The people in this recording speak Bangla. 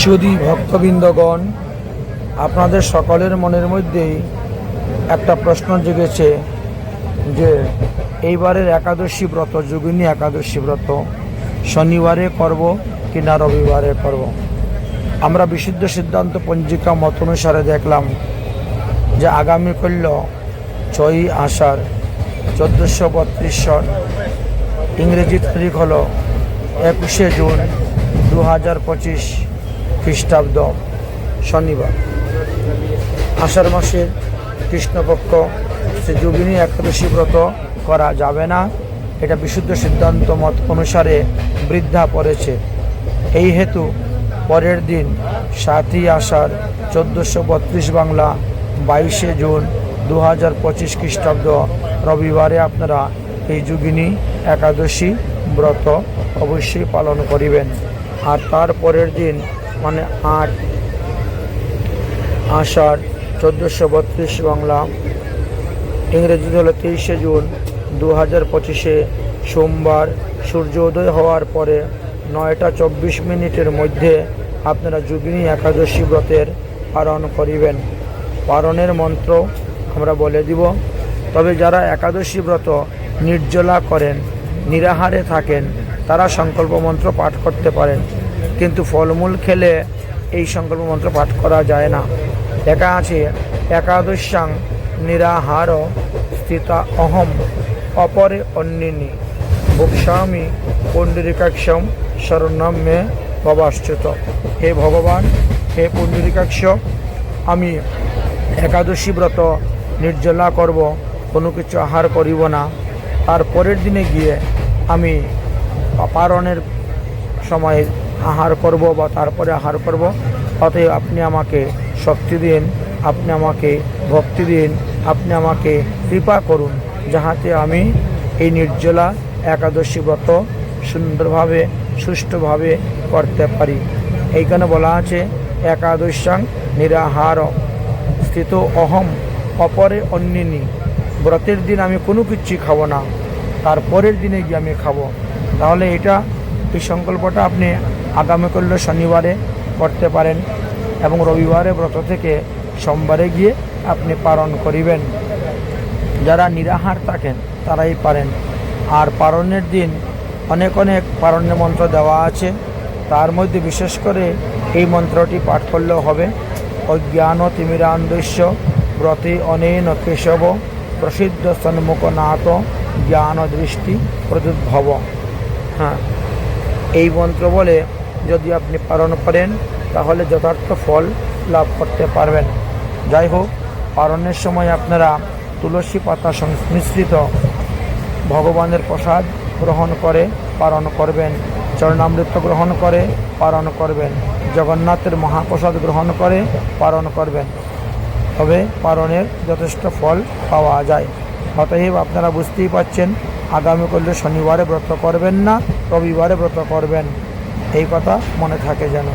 সুদী ভক্তবৃন্দগণ, আপনাদের সকলের মনের মধ্যেই একটা প্রশ্ন জেগেছে যে, এইবারের একাদশী ব্রত, যোগিনী একাদশী ব্রত শনিবারে করব কি না রবিবারে করব? আমরা বিশুদ্ধ সিদ্ধান্ত পঞ্জিকা মত অনুসারে দেখলাম যে আগামী করল ছয়ই আষাঢ়, চোদ্দোশো বত্রিশ সন ইংরেজি তারিখ হলো একুশে জুন দু হাজার পঁচিশ। খ্রিস্টাব্দ শনিবার। আষাঢ় মাসের কৃষ্ণপক্ষ সে যোগিনী একাদশী ব্রত করা যাবে না। এটা বিশুদ্ধ সিদ্ধান্ত মত অনুসারে বৃদ্ধা পড়েছে। এই হেতু পরের দিন সাতই আষাঢ় চোদ্দোশো বত্রিশ বাংলা বাইশে জুন দু হাজার পঁচিশ খ্রিস্টাব্দ রবিবারে আপনারা এই যোগিনী একাদশী ব্রত অবশ্যই পালন করিবেন। আর তার পরের দিন মানে আট, আষাঢ়, চোদ্দোশো বত্রিশ বাংলা, ইংরেজিতে হলো তেইশে জুন দু হাজার পঁচিশে সোমবার সূর্য উদয় হওয়ার পরে নয়টা চব্বিশ মিনিটের মধ্যে আপনারা যোগিনী একাদশী ব্রতের পালন করিবেন। পালনের মন্ত্র আমরা বলে দিব। তবে যারা একাদশী ব্রত নির্জলা করেন, নিরাহারে থাকেন, তারা সংকল্প মন্ত্র পাঠ করতে পারেন। কিন্তু ফলমূল খেলে এই সংকল্প মন্ত্র পাঠ করা যায় না। লেখা আছে, একাদশ্যাং নিরাহার স্থিতা অহম অপরে অন্যিনী ভোক্সামি পণ্ডিরিকাক্ষম শরণম মে হে ভগবান, হে পুণ্ডরিকাক্ষ আমি একাদশী ব্রত নির্জলা করব, কোনো কিছু আহার করিব না। তার পরের দিনে গিয়ে আমি পারণের সময় আহার করব বা তারপরে আহার করব, অতএব আপনি আমাকে শক্তি দিন, আপনি আমাকে ভক্তি দিন, আপনি আমাকে কৃপা করুন, যাহাতে আমি এই নির্জলা একাদশী ব্রত সুন্দরভাবে, সুষ্ঠুভাবে করতে পারি। এইখানে বলা আছে একাদশ্যাং নিরাহার স্থিত অহম অপরে অন্যিনী ব্রতের দিন আমি কোনো কিছুই খাব না, তারপরের দিনে গিয়ে আমি খাব। তাহলে এটা এই সংকল্পটা আপনি আগামী করলে শনিবারে করতে পারেন এবং রবিবারে ব্রত থেকে সোমবারে গিয়ে আপনি পালন করিবেন। যারা নিরাহার থাকেন, তারাই পারেন। আর পারণের দিন অনেক অনেক পারণ্য মন্ত্র দেওয়া আছে। তার মধ্যে বিশেষ করে এই মন্ত্রটি পাঠ করলেও হবে। অজ্ঞান তিমিরান্দস্য ব্রতে অনেন কেশব প্রসিদ্ধ সন্মুখনাথ জ্ঞান দৃষ্টি প্রদুদ্ভব। হ্যাঁ এই মন্ত্র বলে যদি আপনি পালন করেন, তাহলে যথার্থ ফল লাভ করতে পারবেন। যাই হোক পালনের সময় আপনারা তুলসী পাতা সংমিশ্রিত ভগবানের প্রসাদ গ্রহণ করে পালন করবেন, চরণামৃত গ্রহণ করে পালন করবেন, জগন্নাথের মহাপ্রসাদ গ্রহণ করে পালন করবেন। তবে পালনের যথেষ্ট ফল পাওয়া যায়। অতএব আপনারা বুঝতেই পাচ্ছেন আগামী করলে শনিবারে ব্রত করবেন না, রবিবারে ব্রত করবেন। এই কথা মনে থাকে যেন।